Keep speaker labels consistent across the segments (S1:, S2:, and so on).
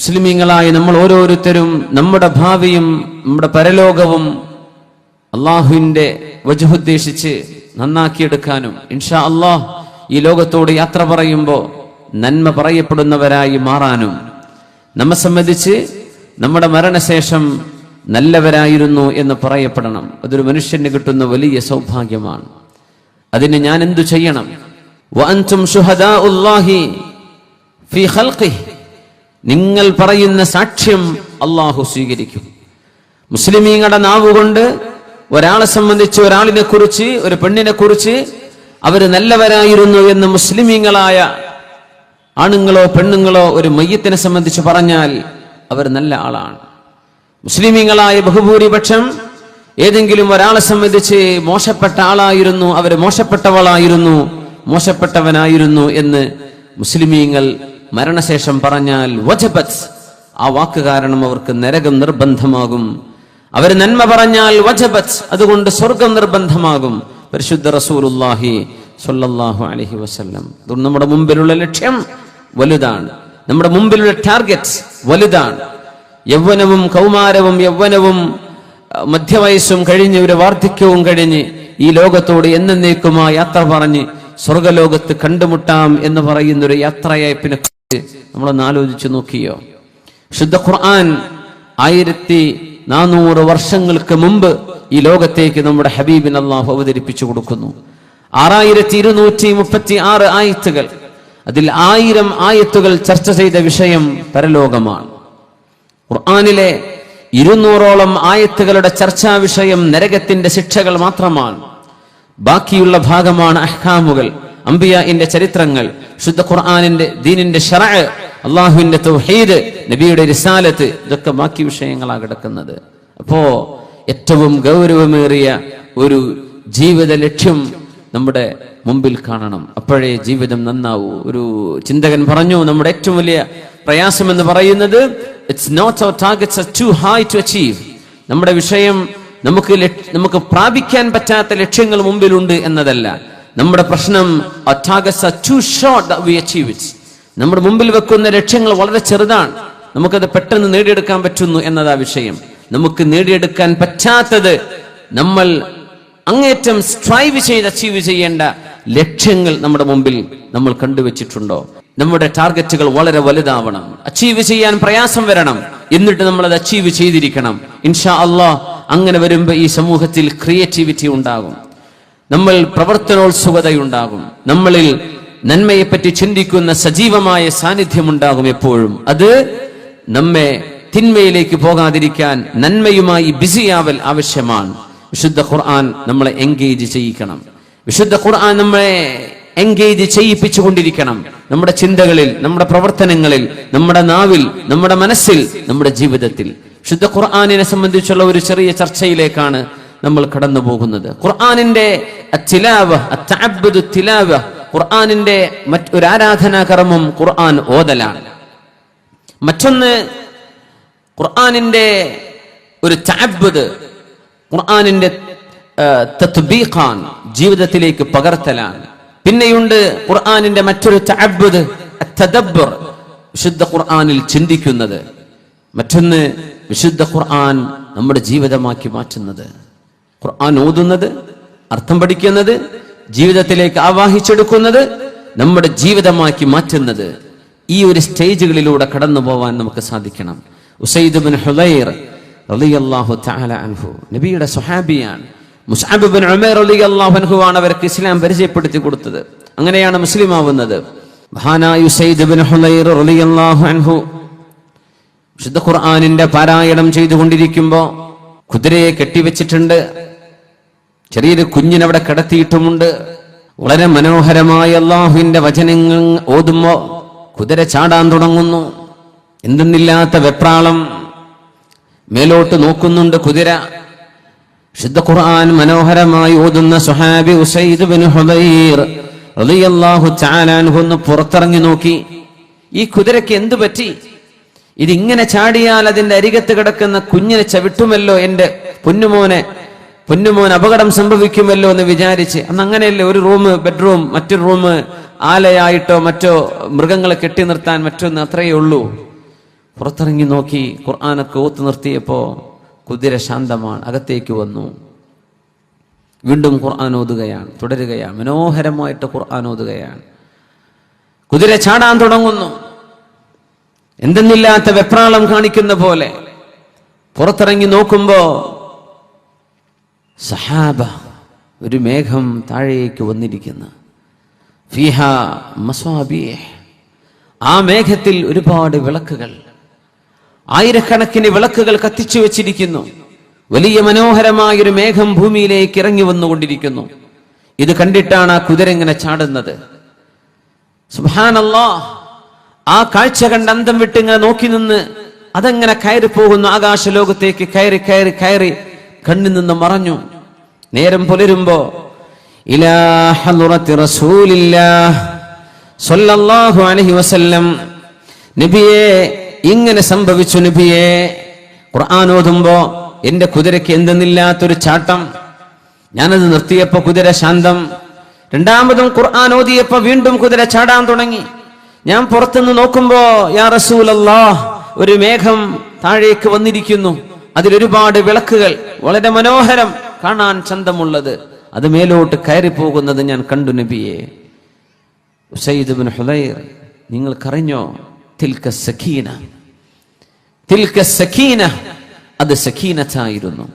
S1: മുസ്ലിമീങ്ങളായ നമ്മൾ ഓരോരുത്തരും നമ്മുടെ ഭാവിയും നമ്മുടെ പരലോകവും അള്ളാഹുവിന്റെ വജുദ്ദേശിച്ച് നന്നാക്കിയെടുക്കാനും ഇൻഷാ അള്ളാഹ് ഈ ലോകത്തോട് യാത്ര പറയുമ്പോൾ നന്മ പറയപ്പെടുന്നവരായി മാറാനും നമ്മെ സംബന്ധിച്ച് നമ്മുടെ മരണശേഷം നല്ലവരായിരുന്നു എന്ന് പറയപ്പെടണം. അതൊരു മനുഷ്യന് കിട്ടുന്ന വലിയ സൗഭാഗ്യമാണ്. അതിന് ഞാൻ എന്തു ചെയ്യണം വഅൻതും ഫീ നിങ്ങൾ പറയുന്ന സാക്ഷ്യം അള്ളാഹു സ്വീകരിക്കും. മുസ്ലിമീങ്ങളുടെ നാവുകൊണ്ട് ഒരാളെ സംബന്ധിച്ച് ഒരാളിനെ കുറിച്ച് ഒരു പെണ്ണിനെ കുറിച്ച് അവർ നല്ലവരായിരുന്നു എന്ന് മുസ്ലിമീങ്ങളായ ആണുങ്ങളോ പെണ്ണുങ്ങളോ ഒരു മയ്യത്തിനെ സംബന്ധിച്ച് പറഞ്ഞാൽ അവർ നല്ല ആളാണ്. മുസ്ലിമീങ്ങളായ ബഹുഭൂരിപക്ഷം ഏതെങ്കിലും ഒരാളെ സംബന്ധിച്ച് മോശപ്പെട്ട ആളായിരുന്നു അവർ മോശപ്പെട്ടവളായിരുന്നു മോശപ്പെട്ടവനായിരുന്നു എന്ന് മുസ്ലിമീങ്ങൾ മരണശേഷം പറഞ്ഞാൽ വജബത്. ആ വാക്ക് കാരണം അവർക്ക് നരകം നിർബന്ധമാകും. അവർ നന്മ പറഞ്ഞാൽ വജബത്. അതുകൊണ്ട് സ്വർഗം നിർബന്ധമാകും. പരിശുദ്ധ റസൂലുല്ലാഹി സ്വല്ലല്ലാഹു അലഹി വസല്ലം. അതുകൊണ്ട് നമ്മുടെ മുമ്പിലുള്ള ലക്ഷ്യം വലുതാണ്. നമ്മുടെ മുമ്പിലുള്ള ടാർഗറ്റ് വലുതാണ്. യൗവനവും കൗമാരവും യൗവനവും മധ്യവയസ്സും കഴിഞ്ഞ് ഒരു വാർദ്ധക്യവും കഴിഞ്ഞ് ഈ ലോകത്തോട് എന്നേക്കുമാ യാത്ര പറഞ്ഞ് സ്വർഗലോകത്ത് കണ്ടുമുട്ടാം എന്ന് പറയുന്നൊരു യാത്രയപ്പിനെ കുറിച്ച് നമ്മളൊന്ന് ആലോചിച്ച് നോക്കിയോ? ശുദ്ധ ഖുർആൻ ആയിരത്തി നാനൂറ് വർഷങ്ങൾക്ക് മുമ്പ് ഈ ലോകത്തേക്ക് നമ്മുടെ ഹബീബിൻ അള്ളാഹു അവതരിപ്പിച്ചു കൊടുക്കുന്നു. ആറായിരത്തി ഇരുന്നൂറ്റി മുപ്പത്തി ആറ് ആയത്തുകൾ. അതിൽ ആയിരം ആയത്തുകൾ ചർച്ച ചെയ്ത വിഷയം പരലോകമാണ്. ഖുർആാനിലെ ഇരുന്നൂറോളം ആയത്തുകളുടെ ചർച്ചാ വിഷയം നരകത്തിന്റെ ശിക്ഷകൾ മാത്രമാണ്. ബാക്കിയുള്ള ഭാഗമാണ് അഹ്കാമുകൾ അംബിയാന്റെ ചരിത്രങ്ങൾ ശുദ്ധ ഖുർആാനിന്റെ ദീനിന്റെ ഷറ അള്ളാഹുവിന്റെ തൗഹീദ് നബിയുടെ റിസാലത്ത് ഇതൊക്കെ ബാക്കി വിഷയങ്ങളാണ് കിടക്കുന്നത്. അപ്പോ ഏറ്റവും ഗൗരവമേറിയ ഒരു ജീവിത ലക്ഷ്യം നമ്മുടെ മുമ്പിൽ കാണണം. അപ്പോഴേ ജീവിതം നന്നാവൂ. ഒരു ചിന്തകൻ പറഞ്ഞു നമ്മുടെ ഏറ്റവും വലിയ പ്രയാസം എന്ന് പറയുന്നത് it's not our targets too high to achieve നമ്മുടെ വിഷയം നമുക്ക് നമുക്ക് പ്രാപിക്കാൻ പറ്റാത്ത ലക്ഷ്യങ്ങൾ മുമ്പിലുണ്ട് എന്നതല്ല. നമ്മുടെ പ്രശ്നം നമ്മുടെ മുമ്പിൽ വെക്കുന്ന ലക്ഷ്യങ്ങൾ വളരെ ചെറുതാണ്. നമുക്കത് പെട്ടെന്ന് നേടിയെടുക്കാൻ പറ്റുന്നു എന്നതാ വിഷയം. നമുക്ക് നേടിയെടുക്കാൻ പറ്റാത്തത് നമ്മൾ അങ്ങേറ്റം സ്ട്രൈവ് ചെയ്ത് അച്ചീവ് ചെയ്യേണ്ട ലക്ഷ്യങ്ങൾ നമ്മുടെ മുമ്പിൽ നമ്മൾ കണ്ടുവച്ചിട്ടുണ്ടോ? നമ്മുടെ ടാർഗറ്റുകൾ വളരെ വലുതാവണം. അച്ചീവ് ചെയ്യാൻ പ്രയാസം വരണം. എന്നിട്ട് നമ്മൾ അത് അച്ചീവ് ചെയ്തിരിക്കണം. ഇൻഷാ അള്ളാഹ് അങ്ങനെ വരുമ്പോൾ ഈ സമൂഹത്തിൽ ക്രിയേറ്റിവിറ്റി ഉണ്ടാകും. നമ്മൾ പ്രവർത്തനോത്സുകതയുണ്ടാകും. നമ്മളിൽ നന്മയെപ്പറ്റി ചിന്തിക്കുന്ന സജീവമായ സാന്നിധ്യം ഉണ്ടാകും എപ്പോഴും. അത് നമ്മെ തിന്മയിലേക്ക് പോകാതിരിക്കാൻ നന്മയുമായി ബിസിയാവൽ ആവശ്യമാണ്. വിശുദ്ധ ഖുർആൻ നമ്മളെ എൻഗേജ് ചെയ്യിക്കണം. വിശുദ്ധ ഖുർആൻ നമ്മളെ എൻഗേജ് ചെയ്യിപ്പിച്ചുകൊണ്ടിരിക്കണം. നമ്മുടെ ചിന്തകളിൽ നമ്മുടെ പ്രവർത്തനങ്ങളിൽ നമ്മുടെ നാവിൽ നമ്മുടെ മനസ്സിൽ നമ്മുടെ ജീവിതത്തിൽ. വിശുദ്ധ ഖുർആാനിനെ സംബന്ധിച്ചുള്ള ഒരു ചെറിയ ചർച്ചയിലേക്കാണ് നമ്മൾ കടന്നു പോകുന്നത് ഖുർആാനിന്റെ ഖുർആാനിന്റെ മറ്റൊരു ആരാധനാ കർമ്മം ഖുർആൻ ഓതലാണ്. മറ്റൊന്ന് ഖുർആാനിന്റെ ഒരു തഅബ്ബുദ് ഖുർആാനിന്റെ തത്ബീഖാൻ ജീവിതത്തിലേക്ക് പകർത്തലാണ്. പിന്നെയുണ്ട് ഖുർആാനിന്റെ മറ്റൊരു തഅബ്ബുദ് തദബ്ബുർ വിശുദ്ധ ഖുർആാനിൽ ചിന്തിക്കുന്നത്. മറ്റൊന്ന് വിശുദ്ധ ഖുർആൻ നമ്മുടെ ജീവിതമാക്കി മാറ്റുന്നത്. ഖുർആൻ ഓതുന്നത് അർത്ഥം പഠിക്കുന്നത് ജീവിതത്തിലേക്ക് ആവാഹിച്ചെടുക്കുന്നത് നമ്മുടെ ജീവിതമാക്കി മാറ്റുന്നത് ഈ ഒരു സ്റ്റേജുകളിലൂടെ കടന്നു പോവാൻ നമുക്ക് സാധിക്കണം. ഉസൈദ് ഹുലൈർ റളിയല്ലാഹു തആല അൻഹു നബിയുടെ സ്വഹാബിയാണ്. മുസ്അബ് ഉമൈർ റളിയല്ലാഹു അൻഹു ആണ് അവർക്ക് ഇസ്ലാം പരിചയപ്പെടുത്തി കൊടുത്തത്. അങ്ങനെയാണ് മുസ്ലിം ആവുന്നത്. ബിൻ ഹുലൈർ റളിയല്ലാഹു അൻഹു വിശുദ്ധ ഖുർആാനിന്റെ പാരായണം ചെയ്തുകൊണ്ടിരിക്കുമ്പോ കുതിരയെ കെട്ടിവെച്ചിട്ടുണ്ട്. ചെറിയൊരു കുഞ്ഞിനവിടെ കിടത്തിയിട്ടുമുണ്ട്. വളരെ മനോഹരമായ അള്ളാഹുവിന്റെ വചനങ്ങൾ ഓതുമ്പോ കുതിര ചാടാൻ തുടങ്ങുന്നു. എന്തെന്നില്ലാത്ത വെപ്രാളം മേലോട്ട് നോക്കുന്നുണ്ട് കുതിര. ശുദ്ധ ഖുർആൻ മനോഹരമായി ഓതുന്ന സുഹാബി ഉസൈദ് ബിൻ ഹുദൈർ പുറത്തിറങ്ങി നോക്കി. ഈ കുതിരയ്ക്ക് എന്തു പറ്റി? ഇതിങ്ങനെ ചാടിയാൽ അതിന്റെ അരികത്ത് കിടക്കുന്ന കുഞ്ഞിനെ ചവിട്ടുമല്ലോ എന്റെ പൊന്നുമോനെ. പൊന്നുമോൻ അപകടം സംഭവിക്കുമല്ലോ എന്ന് വിചാരിച്ച് അന്ന് അങ്ങനെയല്ലേ ഒരു റൂം ബെഡ്റൂം മറ്റൊരു റൂം ആലയായിട്ടോ മറ്റോ മൃഗങ്ങളെ കെട്ടി നിർത്താൻ മറ്റൊന്ന് അത്രയേ ഉള്ളൂ. പുറത്തിറങ്ങി നോക്കി ഖുർആാനൊക്കെ ഓത്തു നിർത്തിയപ്പോൾ കുതിര ശാന്തമാണ് അകത്തേക്ക് വന്നു. വീണ്ടും ഖുർആൻ ഓതുകയാണ് തുടരുകയാണ് മനോഹരമായിട്ട് ഖുർആൻ ഓതുകയാണ്. കുതിര ചാടാൻ തുടങ്ങുന്നു. എന്തെന്നില്ലാത്ത വെപ്രാളം കാണിക്കുന്ന പോലെ പുറത്തിറങ്ങി നോക്കുമ്പോ സഹാബ ഒരു മേഘം താഴേക്ക് വന്നിരിക്കുന്നു. ഫിഹ മസ്വാബിയ് ആ മേഘത്തിൽ ഒരുപാട് വിളക്കുകൾ ആയിരക്കണക്കിന് വിളക്കുകൾ കത്തിച്ചു വെച്ചിരിക്കുന്നു. വലിയ മനോഹരമായൊരു മേഘം ഭൂമിയിലേക്ക് ഇറങ്ങി വന്നുകൊണ്ടിരിക്കുന്നു. ഇത് കണ്ടിട്ടാണ് ആ കുതിര ഇങ്ങനെ ചാടുന്നത്. സുഹാനല്ലോ ആ കാഴ്ച കണ്ട് അന്തം വിട്ടിങ്ങനെ നോക്കി നിന്ന് അതെങ്ങനെ കയറി പോകുന്നു ആകാശ ലോകത്തേക്ക് കയറി കയറി കയറി കണ്ണിൽ നിന്ന് മറഞ്ഞു. നേരം പുലരുമ്പോ വസല്ലം. നബിയെ ഇങ്ങനെ സംഭവിച്ചു നബിയെ. ഖുർആൻ ഓതുമ്പോ എന്റെ കുതിരയ്ക്ക് എന്തെന്നില്ലാത്തൊരു ചാട്ടം. ഞാനത് നിർത്തിയപ്പോ കുതിര ശാന്തം. രണ്ടാമതും ഖുർആൻ ഓതിയപ്പോ വീണ്ടും കുതിര ചാടാൻ തുടങ്ങി. ഞാൻ പുറത്തുനിന്ന് നോക്കുമ്പോ യാ റസൂലല്ലാ ഒരു മേഘം താഴേക്ക് വന്നിരിക്കുന്നു. അതിലൊരുപാട് വിളക്കുകൾ. വളരെ മനോഹരം കാണാൻ ചന്തമുള്ളത്. അത് മേലോട്ട് കയറി പോകുന്നത് ഞാൻ കണ്ടു നബിയെ. ഉസൈദ് ബിൻ നിങ്ങൾക്കറിഞ്ഞോ? തിൽക്ക സഖീന. തിൽക്ക സഖീന അത് സഖീനത്തായിരുന്നു.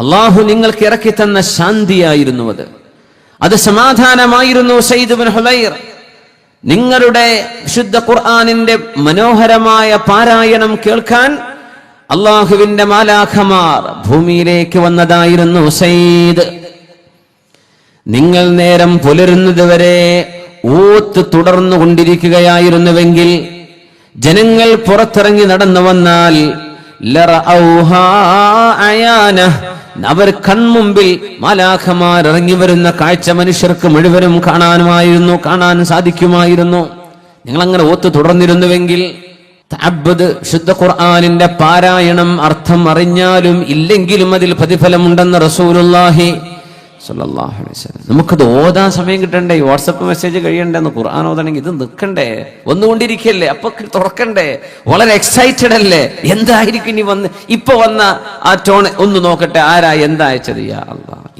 S1: അള്ളാഹു നിങ്ങൾക്ക് ഇറക്കി തന്ന ശാന്തിയായിരുന്നു അത്. അത് സമാധാനമായിരുന്നു സയ്യിദ് ബിൻ നിങ്ങളുടെ വിശുദ്ധ ഖുർആനിന്റെ മനോഹരമായ പാരായണം കേൾക്കാൻ അള്ളാഹുവിന്റെ മാലാഖമാർ ഭൂമിയിലേക്ക് വന്നതായിരുന്നു സയ്യിദ് നിങ്ങൾ നേരം പുലരുന്നത് വരെ ഊത്ത് തുടർന്നു കൊണ്ടിരിക്കുകയായിരുന്നുവെങ്കിൽ ജനങ്ങൾ പുറത്തിറങ്ങി നടന്നു വന്നാൽ. അവർ കൺമുമ്പിൽ മാലാഖമാർ ഇറങ്ങി വരുന്ന കാഴ്ച മനുഷ്യർക്ക് മുഴുവനും കാണാനുമായിരുന്നു കാണാൻ സാധിക്കുമായിരുന്നു നിങ്ങൾ അങ്ങനെ ഓത്ത് തുടർന്നിരുന്നുവെങ്കിൽ തഅബ്ബുദ് ശുദ്ധ ഖുർആനിന്റെ പാരായണം അർത്ഥം അറിഞ്ഞാലും ഇല്ലെങ്കിലും അതിൽ പ്രതിഫലമുണ്ടെന്ന് റസൂലുള്ളാഹി സല്ലല്ലാഹു അലൈഹി വസല്ലം. നമുക്കത് ഓതാൻ സമയം കിട്ടണ്ടേ? വാട്സപ്പ് മെസ്സേജ് കഴിയണ്ടെന്ന് ഖുർആൻ ഓതണമെങ്കിൽ ഇത് നിൽക്കണ്ടേ? വന്നുകൊണ്ടിരിക്കല്ലേ? അപ്പൊ തുറക്കണ്ടേ? വളരെ എക്സൈറ്റഡ് അല്ലേ? എന്തായിരിക്കും ഇനി വന്ന്? ഇപ്പൊ വന്ന ആ ടോൺ ഒന്ന് നോക്കട്ടെ ആരാ എന്താ അയച്ചത് യാ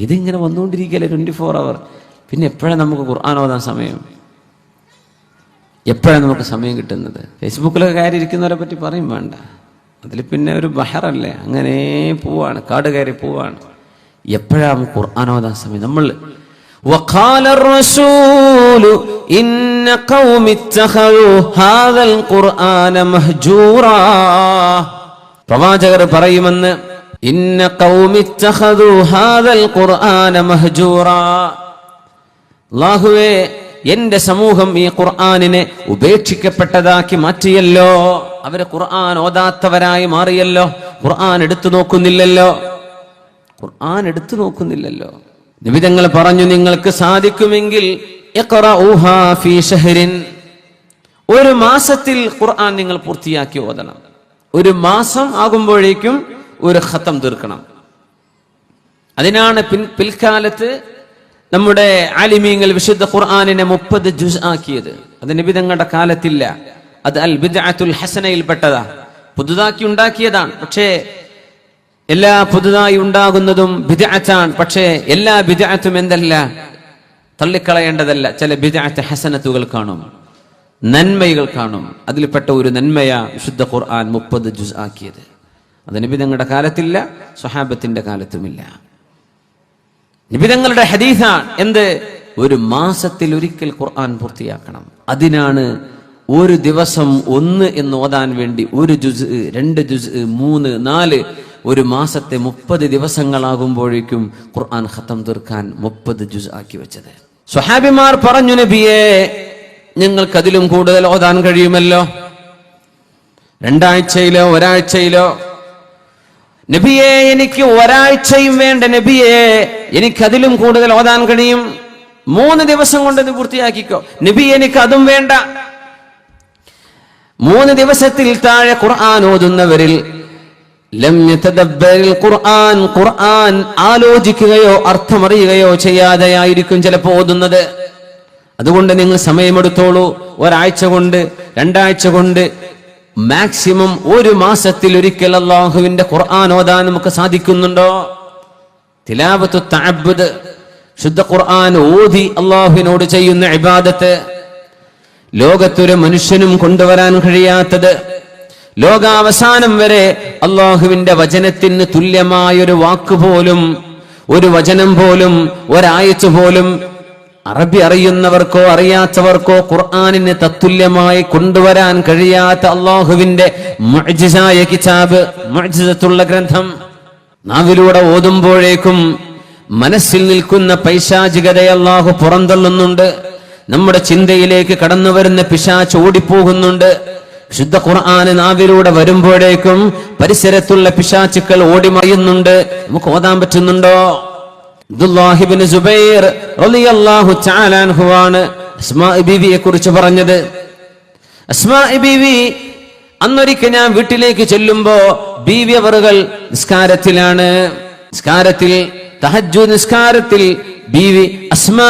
S1: ഇതിങ്ങനെ വന്നുകൊണ്ടിരിക്കല്ലേ ട്വന്റി ഫോർ അവർ പിന്നെ എപ്പോഴാണ് നമുക്ക് ഖുർആൻ ഓതാൻ സമയം? എപ്പോഴാണ് നമുക്ക് സമയം കിട്ടുന്നത് ഫേസ്ബുക്കിലൊക്കെ കയറി ഇരിക്കുന്നവരെ പറ്റി പറയും വേണ്ട അതിൽ പിന്നെ ഒരു ബഹറല്ലേ അങ്ങനെ പോവാണ് കാട് കയറി പോവാണ് എപ്പോഴാണ് ഖുർആൻ ഓതാൻ സമയം നമ്മൾ وقال الرسول إن قوم اتخذوا هذا القرآن مهجورا പ്രവാചകർ പറയുമെന്ന് ഇന്ന ഖൗമി ഇത്തഖദു ഹാദൽ ഖുർആന മഹ്ജൂറാ അള്ളാഹുവേ എന്റെ സമൂഹം ഈ ഖുർആാനിനെ ഉപേക്ഷിക്കപ്പെട്ടതാക്കി മാറ്റിയല്ലോ. അവർ ഖുർആൻ ഓതാത്തവരായി മാറിയല്ലോ. ഖുർആൻ എടുത്തു നോക്കുന്നില്ലല്ലോ. ഖുർആൻ എടുത്തു നോക്കുന്നില്ലല്ലോ. നിബിതങ്ങൾ പറഞ്ഞു നിങ്ങൾക്ക് സാധിക്കുമെങ്കിൽ. ഒരു മാസത്തിൽ ഖുർആൻ നിങ്ങൾ പൂർത്തിയാക്കി ഓതണം. ഒരു മാസം ആകുമ്പോഴേക്കും ഒരു ഖത്തം തീർക്കണം. അതിനാണ് പിൻ പിൽക്കാലത്ത് നമ്മുടെ ആലിമീങ്ങൾ വിശുദ്ധ ഖുർആാനിനെ മുപ്പത് ജുസ് ആക്കിയത്. അത് നിബിതങ്ങളുടെ കാലത്തില്ല. അത് അൽ ബിദ്അത്തുൽ ഹസനയിൽപ്പെട്ടതാ പുതുതാക്കി ഉണ്ടാക്കിയതാണ്. പക്ഷേ എല്ലാ പുതുതായി ഉണ്ടാകുന്നതും ബിദ്അത്താണ്. പക്ഷേ എല്ലാ ബിദ്അത്തും എന്തല്ല? തള്ളിക്കളയേണ്ടതല്ല. ചില ബിദ്അത്ത് ഹസനത്തുകൾ കാണും. നന്മകൾ കാണും. അതിൽപ്പെട്ട ഒരു നന്മയാ വിശുദ്ധ ഖുർആൻ മുപ്പത് ജുസ് ആക്കിയത്. അത് നിങ്ങളുടെ കാലത്തില്ല സ്വഹാബത്തിന്റെ കാലത്തുമില്ല. നിബിതങ്ങളുടെ ഹദീസാണ് എന്ത്? ഒരു മാസത്തിൽ ഒരിക്കൽ ഖുർആൻ പൂർത്തിയാക്കണം. അതിനാണ് ഒരു ദിവസം ഒന്ന് എന്ന് ഓതാൻ വേണ്ടി ഒരു ജുസ് രണ്ട് ജുസ് മൂന്ന് നാല് ഒരു മാസത്തെ മുപ്പത് ദിവസങ്ങളാകുമ്പോഴേക്കും ഖുർആൻ ഖത്തം തീർക്കാൻ മുപ്പത് ജുസ് ആക്കി വെച്ചത്. സ്വഹാബിമാർ പറഞ്ഞു നബിയെ ഞങ്ങൾക്ക് അതിലും കൂടുതൽ ഓതാൻ കഴിയുമല്ലോ? രണ്ടാഴ്ചയിലോ ഒരാഴ്ചയിലോ നബിയെ എനിക്ക് ഒരാഴ്ചയും വേണ്ട നബിയെ. എനിക്ക് അതിലും കൂടുതൽ ഓതാൻ കഴിയും. മൂന്ന് ദിവസം കൊണ്ട് ഇത് പൂർത്തിയാക്കിക്കോ. നബി എനിക്ക് അതും വേണ്ട. മൂന്ന് ദിവസത്തിൽ താഴെ ഖുർആൻ ഓതുന്നവരിൽ ഖുർആൻ ഖുർആൻ ആലോചിക്കുകയോ അർത്ഥമറിയുകയോ ചെയ്യാതെയായിരിക്കും ചിലപ്പോൾ ഓതുന്നത്. അതുകൊണ്ട് നിങ്ങൾ സമയമെടുത്തോളൂ. ഒരാഴ്ച കൊണ്ട് രണ്ടാഴ്ച കൊണ്ട് മാക്സിമം ഒരു മാസത്തിൽ ഒരിക്കൽ അള്ളാഹുവിന്റെ ഖുർആൻ ഓതാൻ നമുക്ക് സാധിക്കുന്നുണ്ടോ? തിലാവത്തു താബുദ് ശുദ്ധ ഖുർആൻ ഓതി അള്ളാഹുവിനോട് ചെയ്യുന്ന ഇബാദത്ത് ലോകത്തൊരു മനുഷ്യനും കൊണ്ടുവരാൻ കഴിയാത്തത് ലോകാവസാനം വരെ അള്ളാഹുവിന്റെ വചനത്തിന് തുല്യമായൊരു വാക്കുപോലും ഒരു വചനം പോലും ഒരായത്ത് പോലും അറബി അറിയുന്നവർക്കോ അറിയാത്തവർക്കോ ഖുർആാനിന് തത്തുല്യമായി കൊണ്ടുവരാൻ കഴിയാത്ത അള്ളാഹുവിന്റെ കിതാബ് മുഅ്ജിസത്തുള്ള ഗ്രന്ഥം നാവിലൂടെ ഓതുമ്പോഴേക്കും മനസ്സിൽ നിൽക്കുന്ന പൈശാചികതയെ അള്ളാഹു പുറന്തള്ളുന്നുണ്ട്. നമ്മുടെ ചിന്തയിലേക്ക് കടന്നു വരുന്ന പിശാച്ച് ഓടിപ്പോകുന്നുണ്ട്. ശുദ്ധ ഖുർആാന് നാവിലൂടെ വരുമ്പോഴേക്കും പരിസരത്തുള്ള പിശാച്ചുക്കൾ ഓടിമറിയുന്നുണ്ട് നമുക്ക് ഓതാൻ പറ്റുന്നുണ്ടോ? അബ്ദുല്ലാഹിബിന് സുബൈർ റളിയല്ലാഹു കുറിച്ച് പറഞ്ഞത്. അന്നൊരിക്കൽ ഞാൻ വീട്ടിലേക്ക് ചെല്ലുമ്പോ ബീവിയവറുകൾ നിസ്കാരത്തിലാണ്. നിസ്കാരത്തിൽ തഹജു നിസ്കാരത്തിൽ ബീവി അസ്മാ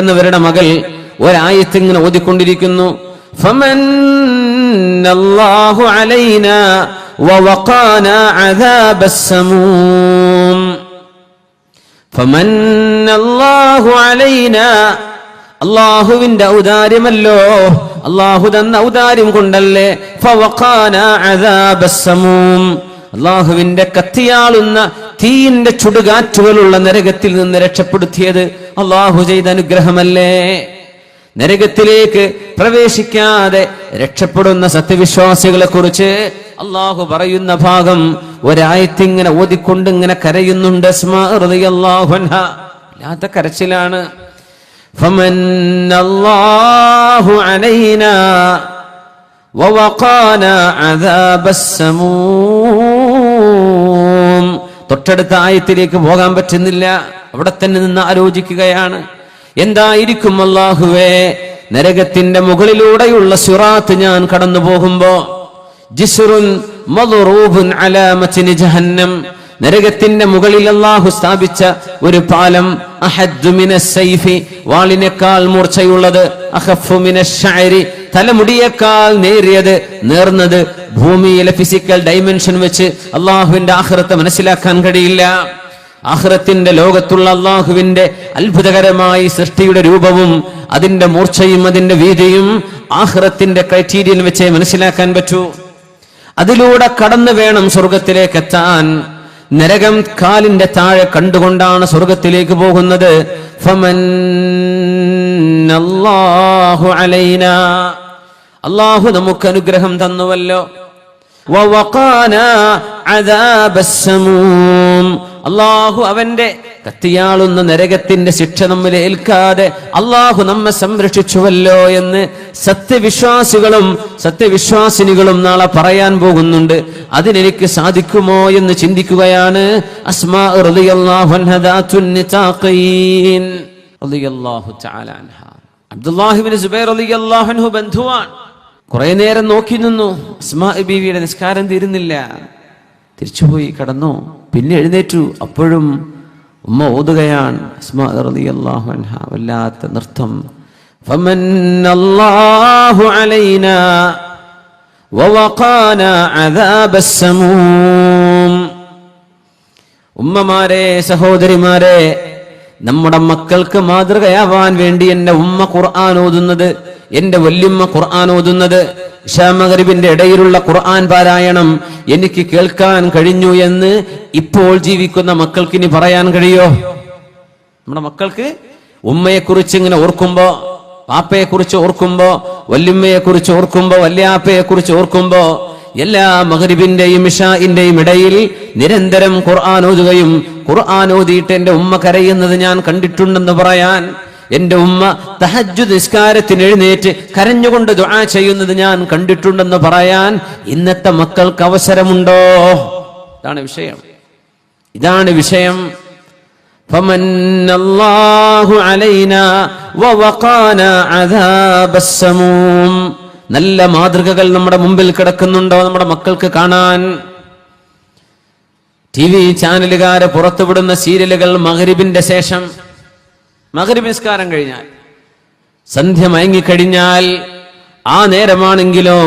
S1: എന്നവരുടെ മകൾ ഒരായത്തിങ്ങനെ ഓതിക്കൊണ്ടിരിക്കുന്നു. ഫമൻ അലൈന വവഖാന അദാബസ്സമൂം അള്ളാഹുവിന്റെ ഔദാര്യമല്ലോ. അള്ളാഹു തന്ന ഔദാര്യം കൊണ്ടല്ലേ? അള്ളാഹുവിന്റെ കത്തിയാളുന്ന തീയിന്റെ ചുടുകാറ്റുകളുള്ള നരകത്തിൽ നിന്ന് രക്ഷപ്പെടുത്തിയത് അള്ളാഹു ചെയ്ത അനുഗ്രഹമല്ലേ? നരകത്തിലേക്ക് പ്രവേശിക്കാതെ രക്ഷപ്പെടുന്ന സത്യവിശ്വാസികളെ കുറിച്ച് അള്ളാഹു പറയുന്ന ഭാഗം ഒരായത്തിങ്ങനെ ഓതിക്കൊണ്ട് ഇങ്ങനെ കരയുന്നുണ്ട് അല്ലാത്ത കരച്ചിലാണ്. തൊട്ടടുത്ത ആയത്തിലേക്ക് പോകാൻ പറ്റുന്നില്ല. അവിടെ തന്നെ നിന്ന് ആലോചിക്കുകയാണ്. എന്തായിരിക്കും അള്ളാഹുവേ നരകത്തിന്റെ മുകളിലൂടെയുള്ള സുറാത്ത് ഞാൻ കടന്നു പോകുമ്പോ ജിസ്റുൻ ജഹന്നം. നരകത്തിന്റെ മുകളിൽ അള്ളാഹു സ്ഥാപിച്ച ഒരു പാലം സൈഫി വാളിനേക്കാൾ മൂർച്ചയുള്ളത് തലമുടിയേക്കാൾ നേരിയത് നേർന്നത് ഭൂമിയിലെ ഫിസിക്കൽ ഡൈമെൻഷൻ വെച്ച് അള്ളാഹുവിന്റെ ആഹ്റത്തെ മനസ്സിലാക്കാൻ കഴിയില്ല. ആഹ്റത്തിന്റെ ലോകത്തുള്ള അള്ളാഹുവിന്റെ അത്ഭുതകരമായി സൃഷ്ടിയുടെ രൂപവും അതിന്റെ മൂർച്ചയും അതിന്റെ വീതിയും ആഹ്റത്തിന്റെ ക്രൈറ്റീരിയൻ വെച്ചേ മനസ്സിലാക്കാൻ പറ്റൂ. അതിലൂടെ കടന്നു വേണം സ്വർഗത്തിലേക്ക് എത്താൻ. നരകം കാലിന്റെ താഴെ കണ്ടുകൊണ്ടാണ് സ്വർഗത്തിലേക്ക് പോകുന്നത്. അള്ളാഹു നമുക്ക് അനുഗ്രഹം തന്നുവല്ലോ. അള്ളാഹു അവന്റെ കത്തിയാളുന്ന നരകത്തിന്റെ ശിക്ഷ നമ്മിൽ ഏൽക്കാതെ അള്ളാഹു നമ്മെ സംരക്ഷിച്ചുവല്ലോ എന്ന് സത്യവിശ്വാസികളും സത്യവിശ്വാസിനികളും നാളെ പറയാൻ പോകുന്നുണ്ട്. അതിനെനിക്ക് സാധിക്കുമോ എന്ന് ചിന്തിക്കുകയാണ് അബ്ദുല്ലാഹിബ്നു സുബൈർ കുറെ നേരം നോക്കി നിന്നു. അസ്മാ ബീവിയുടെ നിസ്കാരം തീരുന്നില്ല. തിരിച്ചുപോയി കടന്നു. പിന്നെ എഴുന്നേറ്റു. അപ്പോഴും ഉമ്മ ഓതുകയാണ് വല്ലാത്ത നൃത്തം. ഫമന്നല്ലാഹു ഉമ്മമാരെ സഹോദരിമാരെ നമ്മുടെ മക്കൾക്ക് മാതൃകയാവാൻ വേണ്ടി എന്റെ ഉമ്മ ഖുർആൻ ഓതുന്നത് എന്റെ വല്യമ്മ ഖുർആൻ ഓതുന്നത് ഷാമഗറിബിന്റെ ഇടയിലുള്ള ഖുർആൻ പാരായണം എനിക്ക് കേൾക്കാൻ കഴിഞ്ഞു എന്ന് ഇപ്പോൾ ജീവിക്കുന്ന മക്കൾക്ക് ഇനി പറയാൻ കഴിയോ? നമ്മുടെ മക്കൾക്ക് ഉമ്മയെ കുറിച്ച് ഇങ്ങനെ ഓർക്കുമ്പോ പാപ്പയെ കുറിച്ച് ഓർക്കുമ്പോ വല്യമ്മയെ കുറിച്ച് ഓർക്കുമ്പോ വല്യാപ്പയെ കുറിച്ച് ഓർക്കുമ്പോ എല്ലാ മഹരിബിന്റെയും ഇഷാഇന്റെയും ഇടയിൽ നിരന്തരം ഖുർആൻ ഓതുകയും ഖുർആൻ ഓതിയിട്ട് എന്റെ ഉമ്മ കരയുന്നത് ഞാൻ കണ്ടിട്ടുണ്ടെന്ന് പറയാൻ എന്റെ ഉമ്മ തഹജു നിസ്കാരത്തിന് എഴുന്നേറ്റ് കരഞ്ഞുകൊണ്ട് ദുആ ചെയ്യുന്നത് ഞാൻ കണ്ടിട്ടുണ്ടെന്ന് പറയാൻ ഇന്നത്തെ മക്കൾക്ക് അവസരമുണ്ടോ? ഇതാണ് വിഷയം. ഇതാണ് വിഷയം. നല്ല മാതൃകകൾ നമ്മുടെ മുമ്പിൽ കിടക്കുന്നുണ്ടോ നമ്മുടെ മക്കൾക്ക് കാണാൻ? ടി വി ചാനലുകാരെ പുറത്തുവിടുന്ന സീരിയലുകൾ മകരിബിന്റെ ശേഷം മകരിബ് നിസ്കാരം കഴിഞ്ഞാൽ. സന്ധ്യ മയങ്ങിക്കഴിഞ്ഞാൽ ആ നേരമാണെങ്കിലോ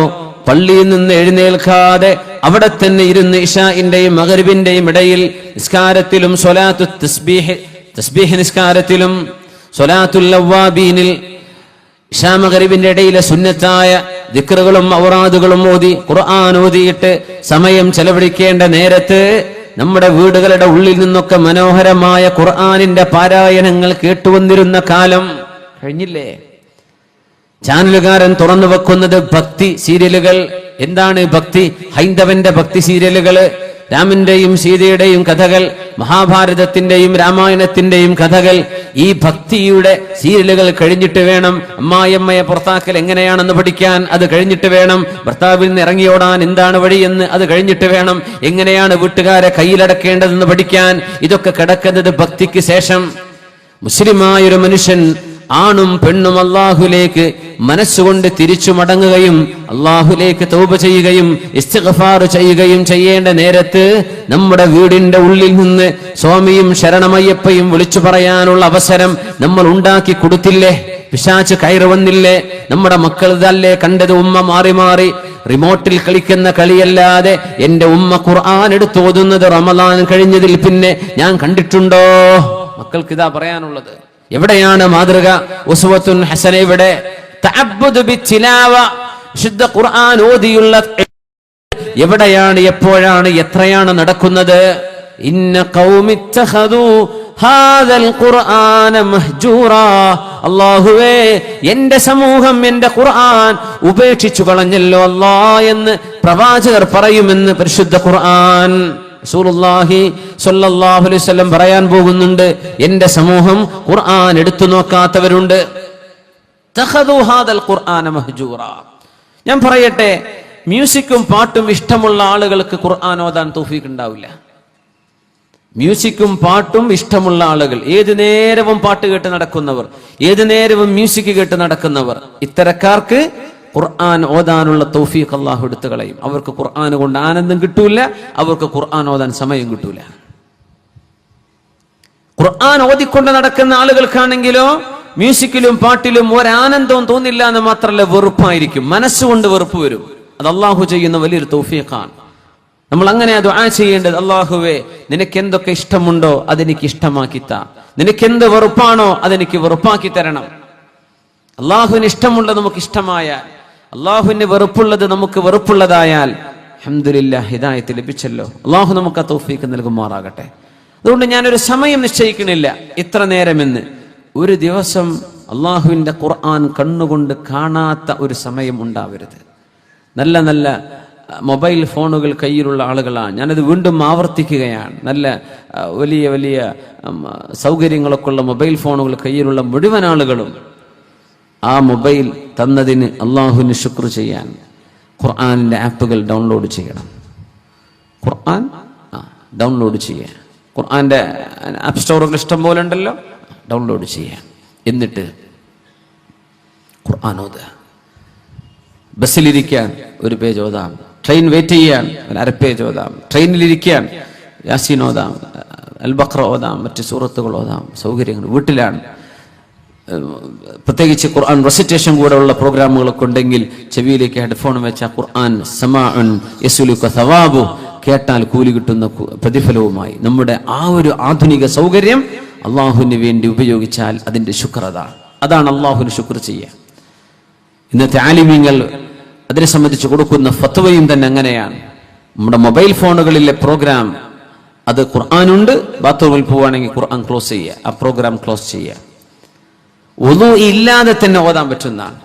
S1: പള്ളിയിൽ നിന്ന് എഴുന്നേൽക്കാതെ അവിടെ തന്നെ ഇരുന്ന് ഇഷാഇന്റെയും മകരുവിന്റെയും ഇടയിൽ നിസ്കാരത്തിലും സ്വലാത്തു തസ്ബീഹ് തസ്ബീഹ് നിസ്കാരത്തിലും സ്വലാത്തുൽ ഇഷാ മകരുവിന്റെ ഇടയിലെ സുന്നത്തായ ദിക്റുകളും ഔറാദുകളും ഓതി ഖുർആൻ ഓതിയിട്ട് സമയം ചെലവഴിക്കേണ്ട നേരത്ത് നമ്മുടെ വീടുകളുടെ ഉള്ളിൽ നിന്നൊക്കെ മനോഹരമായ ഖുർആാനിന്റെ പാരായണങ്ങൾ കേട്ടുവന്നിരുന്ന കാലം കഴിഞ്ഞില്ലേ? ചാനലുകാരൻ തുറന്നു വെക്കുന്നത് ഭക്തി സീരിയലുകൾ. എന്താണ് ഭക്തി? ഹൈന്ദവന്റെ ഭക്തി സീരിയലുകൾ രാമന്റെയും സീതയുടെയും കഥകൾ മഹാഭാരതത്തിന്റെയും രാമായണത്തിന്റെയും കഥകൾ ഈ ഭക്തിയുടെ സീരിയലുകൾ കഴിഞ്ഞിട്ട് വേണം അമ്മായിയമ്മയെ പുറത്താക്കൽ എങ്ങനെയാണെന്ന് പഠിക്കാൻ അത് കഴിഞ്ഞിട്ട് വേണം ഭർത്താവിൽ നിന്ന് ഇറങ്ങിയോടാൻ എന്താണ് വഴിയെന്ന് അത് കഴിഞ്ഞിട്ട് വേണം എങ്ങനെയാണ് വീട്ടുകാരെ കയ്യിലടക്കേണ്ടതെന്ന് പഠിക്കാൻ ഇതൊക്കെ കിടക്കുന്നത് ഭക്തിക്ക് ശേഷം. മുസ്ലിമായൊരു മനുഷ്യൻ ആണും പെണ്ണും അള്ളാഹുലേക്ക് മനസ്സുകൊണ്ട് തിരിച്ചു മടങ്ങുകയും അള്ളാഹുലേക്ക് തൗബ ചെയ്യുകയും ഇസ്തിഗ്ഫാർ ചെയ്യുകയും ചെയ്യേണ്ട നേരത്ത് നമ്മുടെ വീടിന്റെ ഉള്ളിൽ നിന്ന് സ്വാമിയും ശരണമയ്യപ്പയും വിളിച്ചു പറയാനുള്ള അവസരം നമ്മൾ ഉണ്ടാക്കി കൊടുത്തില്ലേ? പിശാച്ച് കയറി വന്നില്ലേ? നമ്മുടെ മക്കൾ ഇതല്ലേ കണ്ടത് ഉമ്മ മാറി മാറി റിമോട്ടിൽ കളിക്കുന്ന കളിയല്ലാതെ എന്റെ ഉമ്മ ഖുർആൻ എടുത്ത് ഓതുന്നത് റമദാൻ കഴിഞ്ഞതിൽ പിന്നെ ഞാൻ കണ്ടിട്ടുണ്ടോ? മക്കൾക്ക് ഇതാ പറയാനുള്ളത്. എവിടെയാണ് മാതൃക? ഉസ്വത്തുൻ ഹസന ഇവിടെ. തഅബ്ബുദ് ബിത്തിലാവ. ശുദ്ധ ഖുർആൻ ഓതിയുള്ള എവിടെയാണ് എപ്പോഴാണ് എത്രയാണ് നടക്കുന്നത്? ഇന്ന മഹ്ജൂറാ. അല്ലാഹുവേ എന്റെ സമൂഹം എന്റെ ഖുർആൻ ഉപേക്ഷിച്ചു കളഞ്ഞല്ലോ അല്ലാ എന്ന് പ്രവാചകർ പറയുമെന്ന് പരിശുദ്ധ ഖുർആൻ. റസൂലുള്ളാഹി സ്വല്ലല്ലാഹു അലൈഹി വസല്ലം പറയാൻ പോകുന്നുണ്ട്. എന്റെ സമൂഹം ഖുർആൻ എടുത്തു നോക്കാത്തവരുണ്ട്. ഞാൻ പറയട്ടെ മ്യൂസിക്കും പാട്ടും ഇഷ്ടമുള്ള ആളുകൾക്ക് ഖുർആൻ ഓതാൻ തൗഫീഖ് ഉണ്ടാവില്ല. മ്യൂസിക്കും പാട്ടും ഇഷ്ടമുള്ള ആളുകൾ ഏത് നേരവും പാട്ട് കേട്ട് നടക്കുന്നവർ ഏത് നേരവും മ്യൂസിക് കേട്ട് നടക്കുന്നവർ ഇത്തരക്കാർക്ക് ഖുർആൻ ഓതാനുള്ള തൗഫീഖ് അള്ളാഹു എടുത്തു കളയും. അവർക്ക് ഖുർആൻ കൊണ്ട് ആനന്ദം കിട്ടൂല അവർക്ക് ഖുർആൻ ഓതാൻ സമയം കിട്ടൂല. ഖുർആൻ ഓതിക്കൊണ്ട് നടക്കുന്ന ആളുകൾക്കാണെങ്കിലോ മ്യൂസിക്കിലും പാട്ടിലും ഒരാനന്ദവും തോന്നില്ല എന്ന് മാത്രമല്ല വെറുപ്പായിരിക്കും. മനസ്സുകൊണ്ട് വെറുപ്പ് വരും. അത് അള്ളാഹു ചെയ്യുന്ന വലിയൊരു തൗഫീഖാണ്. നമ്മൾ അങ്ങനെ അത് ആ ചെയ്യേണ്ടത് അള്ളാഹുവേ നിനക്ക് എന്തൊക്കെ ഇഷ്ടമുണ്ടോ അതെനിക്ക് ഇഷ്ടമാക്കി താ നിനക്ക് എന്ത് വെറുപ്പാണോ അതെനിക്ക് വെറുപ്പാക്കി തരണം. അള്ളാഹുവിന് ഇഷ്ടമുള്ളത് നമുക്ക് ഇഷ്ടമായാൽ അള്ളാഹുവിന് വെറുപ്പുള്ളത് നമുക്ക് വെറുപ്പുള്ളതായാൽ അഹമ്മദില്ല ഹിദായത്ത് ലഭിച്ചല്ലോ. അള്ളാഹു നമുക്ക് ആ തൗഫീക്ക് നൽകുമാറാകട്ടെ. അതുകൊണ്ട് ഞാനൊരു സമയം നിശ്ചയിക്കണില്ല ഇത്ര നേരമെന്ന്. ഒരു ദിവസം അള്ളാഹുവിന്റെ ഖുർആൻ കണ്ണുകൊണ്ട് കാണാത്ത ഒരു സമയം ഉണ്ടാവരുത്. നല്ല നല്ല മൊബൈൽ ഫോണുകൾ കയ്യിലുള്ള ആളുകളാണ് ഞാനത് വീണ്ടും ആവർത്തിക്കുകയാണ്. നല്ല വലിയ വലിയ സൗകര്യങ്ങളൊക്കെ ഉള്ള മൊബൈൽ ഫോണുകൾ കയ്യിലുള്ള മുഴുവൻ ആളുകളും ആ മൊബൈൽ തന്നതിന് അള്ളാഹുവിന് ശുക്ർ ചെയ്യാൻ ഖുർആാനിന്റെ ആപ്പുകൾ ഡൗൺലോഡ് ചെയ്യണം. ഖുർആൻ? ആ ഡൗൺലോഡ് ചെയ്യാൻ. ഖുർആാന്റെ ആപ്പ് സ്റ്റോറുകൾ ഇഷ്ടം പോലെ ഉണ്ടല്ലോ ഡൗൺലോഡ് ചെയ്യാൻ. എന്നിട്ട് ഖുർആൻ ഓതുക ബസ്സിലിരിക്കാൻ ഒരു പേജ് ഓതാം. ട്രെയിൻ വെയിറ്റ് ചെയ്യാൻ ഒരു അര പേജ് ഓതാം. ട്രെയിനിലിരിക്കാൻ യാസീൻ ഓതാം. അൽബക്ര ഓതാം. മറ്റ് സൂറത്തുകൾ ഓതാം. സൗകര്യങ്ങൾ. വീട്ടിലാണ് പ്രത്യേകിച്ച് ഖുർആൻ റെസിറ്റേഷൻ കൂടെ ഉള്ള പ്രോഗ്രാമുകളൊക്കെ ഉണ്ടെങ്കിൽ ചെവിയിലേക്ക് ഹെഡ്ഫോൺ വെച്ച ഖുർആൻ സമാഉൻ കേട്ടാൽ കൂലി കിട്ടുന്ന പ്രതിഫലവുമായി. നമ്മുടെ ആ ഒരു ആധുനിക സൗകര്യം അള്ളാഹുവിന് വേണ്ടി ഉപയോഗിച്ചാൽ അതിന്റെ ശുക്രത അതാണ് അള്ളാഹുവിന് ശുക്ർ ചെയ്യുക ഇന്നത്തെ ആലിമ്യങ്ങൾ അതിനെ സംബന്ധിച്ച് കൊടുക്കുന്ന ഫത്വയും തന്നെ അങ്ങനെയാണ്. നമ്മുടെ മൊബൈൽ ഫോണുകളിലെ പ്രോഗ്രാം അത് ഖുർആാനുണ്ട് ബാത്റൂമിൽ പോവുകയാണെങ്കിൽ ഖുർആൻ ക്ലോസ് ചെയ്യുക ആ പ്രോഗ്രാം ക്ലോസ് ചെയ്യുക ഒന്നു ഇല്ലാതെ തന്നെ ഓതാൻ പറ്റുന്നതാണ്.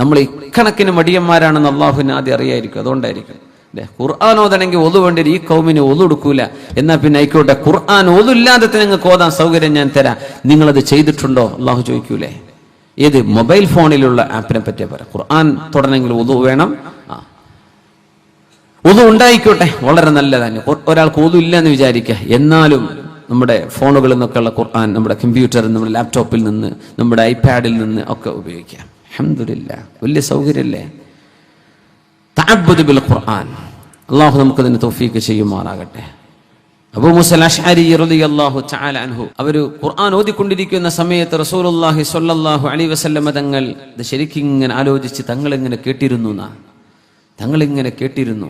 S1: നമ്മൾ ഇക്കണക്കിന് മടിയന്മാരാണെന്ന് അള്ളാഹുവിന് ആദ്യം അറിയായിരിക്കും അതുകൊണ്ടായിരിക്കും. അല്ലെ ഖുർആൻ ഓതണമെങ്കിൽ ഒതു വേണ്ടി ഈ കൗമിന് ഒതു എടുക്കൂല. എന്നാൽ പിന്നെ ആയിക്കോട്ടെ ഖുർആൻ ഒതുല്ലാതെ തന്നെ നിങ്ങൾക്ക് ഓതാൻ സൗകര്യം ഞാൻ തരാം. നിങ്ങളത് ചെയ്തിട്ടുണ്ടോ? അള്ളാഹു ചോദിക്കൂലേ. ഏത്? മൊബൈൽ ഫോണിലുള്ള ആപ്പിനെ പറ്റിയ പറയാം. ഖുർആൻ തുടരണമെങ്കിൽ ഒതു വേണം. ആ. ഒതു ഉണ്ടായിക്കോട്ടെ. വളരെ നല്ലതാണ്. ഒരാൾക്ക് ഒതു ഇല്ല എന്ന് വിചാരിക്കുക. എന്നാലും നമ്മുടെ ഫോണുകളിൽ നിന്നൊക്കെയുള്ള ഖുർആൻ നമ്മുടെ കമ്പ്യൂട്ടറിൽ നമ്മുടെ ലാപ്ടോപ്പിൽ നിന്ന് നമ്മുടെ ഐപാഡിൽ നിന്ന് ഒക്കെ ഉപയോഗിക്കാം. അഹമ്മദില്ല വലിയ സൗകര്യമല്ലേ? താബുദുബിൽ ബിൽ ഖുർആൻ. അള്ളാഹു നമുക്ക് നമുക്കതിന് തോഫീക്ക് ചെയ്യുമാറാകട്ടെ. അബൂ റളിയല്ലാഹു തആല അൻഹു. അവർ ഖുർആൻ ഓതിക്കൊണ്ടിരിക്കുന്ന സമയത്ത് റസൂലുള്ളാഹി സ്വല്ലല്ലാഹു അലൈഹി വസല്ലമ തങ്ങൾ ഇത് ശരിക്കും ഇങ്ങനെ ആലോചിച്ച് തങ്ങൾ ഇങ്ങനെ കേട്ടിരുന്നു തങ്ങൾ ഇങ്ങനെ കേട്ടിരുന്നു.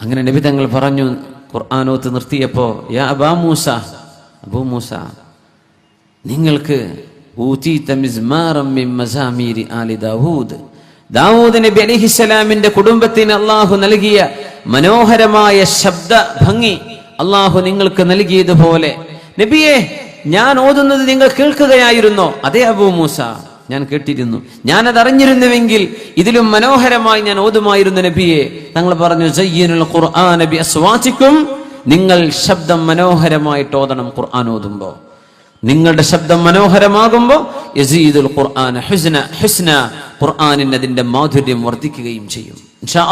S1: അങ്ങനെ നബി തങ്ങൾ പറഞ്ഞു ഖുർആാനോത്ത് നിർത്തിയപ്പോ യാ അബാ മൂസ അബൂ മൂസ നിങ്ങൾക്ക് ദാവൂദ്. കുടുംബത്തിന് അള്ളാഹു നൽകിയ മനോഹരമായ ശബ്ദ ഭംഗി അള്ളാഹു നിങ്ങൾക്ക് നൽകിയതുപോലെ. നബിയെ ഞാൻ ഓതുന്നത് നിങ്ങൾ കേൾക്കുകയായിരുന്നോ? അതേ അബൂ മൂസ ഞാൻ കേട്ടിരുന്നു. ഞാനത് അറിഞ്ഞിരുന്നുവെങ്കിൽ ഇതിലും മനോഹരമായി ഞാൻ ഓതുമായിരുന്നു നബിയെ. തങ്ങൾ പറഞ്ഞു സയ്യനുൽ ഖുർആൻ നബി അസ്വാചിക്കും നിങ്ങൾ ശബ്ദം മനോഹരമായിട്ട് ഓതണം ഖുർആൻ ഓതുമ്പോ. നിങ്ങളുടെ ശബ്ദം മനോഹരമാകുമ്പോൾ യസീദുൽ ഖുർആൻ ഹുസ്ന ഹുസ്ന. ഖുർആാനിന് അതിന്റെ മാധുര്യം വർദ്ധിക്കുകയും ചെയ്യും. ഇൻഷാ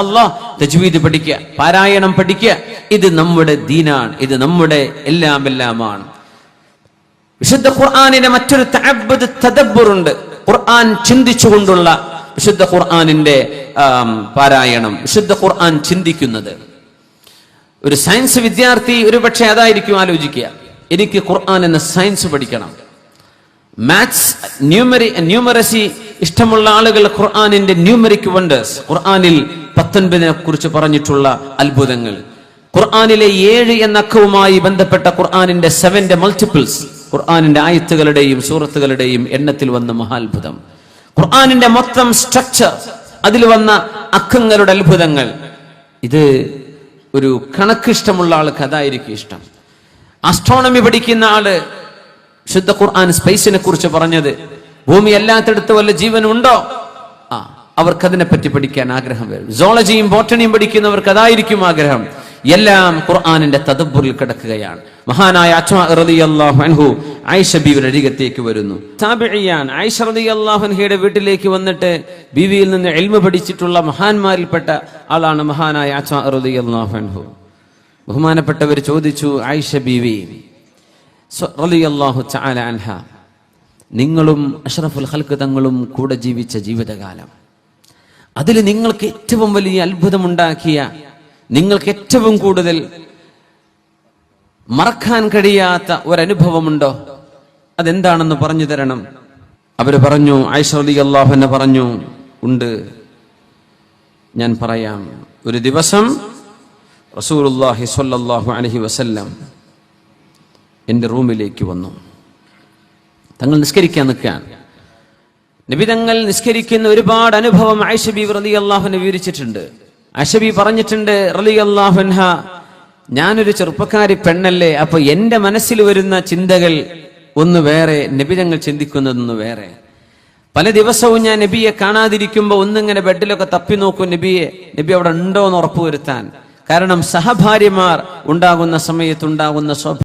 S1: തജ്വീദ് പഠിക്കുക പാരായണം പഠിക്കുക. ഇത് നമ്മുടെ ദീനാണ്. ഇത് നമ്മുടെ എല്ലാം എല്ലാമാണ് വിശുദ്ധ ഖുർആാനിന്റെ മറ്റൊരു തദബ്ബുറുണ്ട്. ഖുർആൻ ചിന്തിച്ചുകൊണ്ടുള്ള വിശുദ്ധ ഖുർആാനിന്റെ പാരായണം വിശുദ്ധ ഖുർആൻ ചിന്തിക്കുന്നത്. ഒരു സയൻസ് വിദ്യാർത്ഥി ഒരു പക്ഷേ അതായിരിക്കും ആലോചിക്കുക. എനിക്ക് ഖുർആൻ എന്ന സയൻസ് പഠിക്കണം. മാത്സ് ന്യൂമറി ന്യൂമറസി ഇഷ്ടമുള്ള ആളുകൾ ഖുർആാനിന്റെ ന്യൂമറിക് വണ്ടേഴ്സ്. ഖുർആാനിൽ പത്തൊൻപതിനെ കുറിച്ച് പറഞ്ഞിട്ടുള്ള അത്ഭുതങ്ങൾ. ഖുർആാനിലെ ഏഴ് എന്ന അക്കവുമായി ബന്ധപ്പെട്ട ഖുർആാനിന്റെ സെവന്റെ മൾട്ടിപ്പിൾസ്. ഖുർആനിന്റെ ആയത്തുകളുടെയും സൂറത്തുകളുടെയും എണ്ണത്തിൽ വന്ന മഹാത്ഭുതം. ഖുർആാനിന്റെ മൊത്തം സ്ട്രക്ചർ അതിൽ വന്ന അക്കങ്ങളുടെ അത്ഭുതങ്ങൾ. ഇത് ഒരു കണക്കിഷ്ടമുള്ള ആൾക്ക് അതായിരിക്കും ഇഷ്ടം. ആസ്ട്രോണമി പഠിക്കുന്ന ആൾ ശുദ്ധ ഖുർആൻ സ്പേസിനെ കുറിച്ച് പറഞ്ഞത് ഭൂമി അല്ലാത്തടത്ത് വല്ല ജീവനുണ്ടോ? ആ അവർക്കതിനെപ്പറ്റി പഠിക്കാൻ ആഗ്രഹം വരും. സോളജിയും ബോട്ടണിയും പഠിക്കുന്നവർക്ക് അതായിരിക്കും ആഗ്രഹം. എല്ലാം ഖുർആാനിന്റെ തദബ്ബുറിൽ കിടക്കുകയാണ്. മഹാനായ അച്ഛാ ആയിഷ അരികത്തേക്ക് വരുന്നു. താബിഇയാൻ ആയിഷ വീട്ടിലേക്ക് വന്നിട്ട് ബിവിയിൽ നിന്ന് എൽമ പഠിച്ചിട്ടുള്ള മഹാന്മാരിൽപ്പെട്ട ആളാണ് മഹാനായ അച്ഛാ ബഹുമാനപ്പെട്ടവർ ചോദിച്ചു ആയിഷ ബീവി അൻഹ നിങ്ങളും അഷ്റഫുൽ ഹൽക്ക് തങ്ങളും കൂടെ ജീവിച്ച ജീവിതകാലം അതിൽ നിങ്ങൾക്ക് ഏറ്റവും വലിയ അത്ഭുതമുണ്ടാക്കിയ നിങ്ങൾക്ക് ഏറ്റവും കൂടുതൽ മറക്കാൻ കഴിയാത്ത ഒരനുഭവമുണ്ടോ? അതെന്താണെന്ന് പറഞ്ഞു തരണം. അവർ പറഞ്ഞു റളിയല്ലാഹു അൻഹ പറഞ്ഞു ഉണ്ട്. ഞാൻ പറയാം. ഒരു ദിവസം റസൂലുള്ളാഹി സ്വല്ലല്ലാഹു അലൈഹി വസല്ലം എന്റെ റൂമിലേക്ക് വന്നു. തങ്ങൾ നിസ്കരിക്കാൻ നിൽക്കാൻ നബി തങ്ങൾ നിസ്കരിക്കുന്ന ഒരുപാട് അനുഭവം ആയിഷബി വൃതി അള്ളാഹുനെ വിവരിച്ചിട്ടുണ്ട്. ആയിഷബി പറഞ്ഞിട്ടുണ്ട് റലി അള്ളാഹുൻഹ ഞാനൊരു ചെറുപ്പക്കാരി പെണ്ണല്ലേ അപ്പൊ എന്റെ മനസ്സിൽ വരുന്ന ചിന്തകൾ ഒന്ന് വേറെ നബി ഞങ്ങൾ ചിന്തിക്കുന്നതൊന്ന് വേറെ. പല ദിവസവും ഞാൻ നബിയെ കാണാതിരിക്കുമ്പോൾ ഒന്നിങ്ങനെ ബെഡിലൊക്കെ തപ്പി നോക്കും നബിയെ നബി അവിടെ ഉണ്ടോ എന്ന് ഉറപ്പുവരുത്താൻ. കാരണം സഹഭാര്യമാർ ഉണ്ടാകുന്ന സമയത്തുണ്ടാകുന്ന സ്വാഭാവിക